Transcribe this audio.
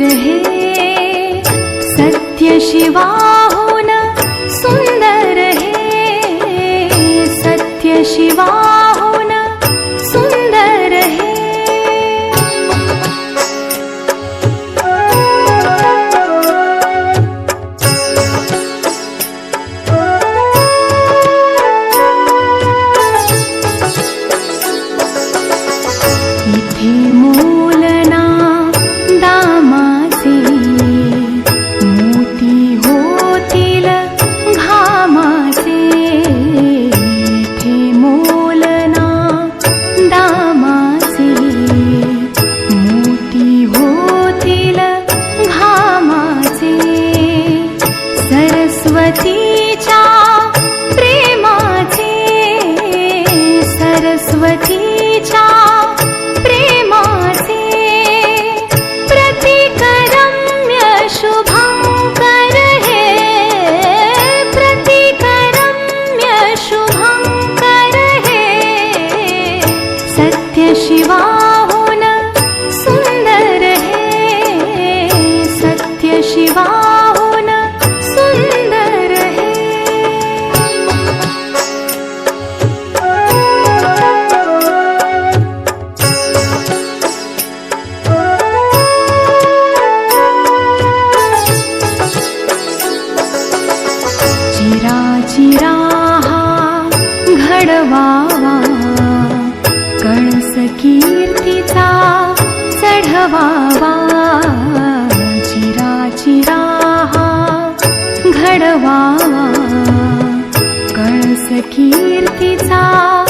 रहे। सत्य शिवा सुन्दर सत्य शिवा सरस्वतीच्या प्रेमाचे सरस्वतीच्या प्रेमाचे। प्रतिकरम्य शुभङ्कर हे प्रतिकरम्य शुभङ्कर हे सत्य शिवाहुन सुन्दर हे सत्य कणस कीर्तीचा चढवावा. चिरा चिरा घडवावा. कणस कीर्तीचा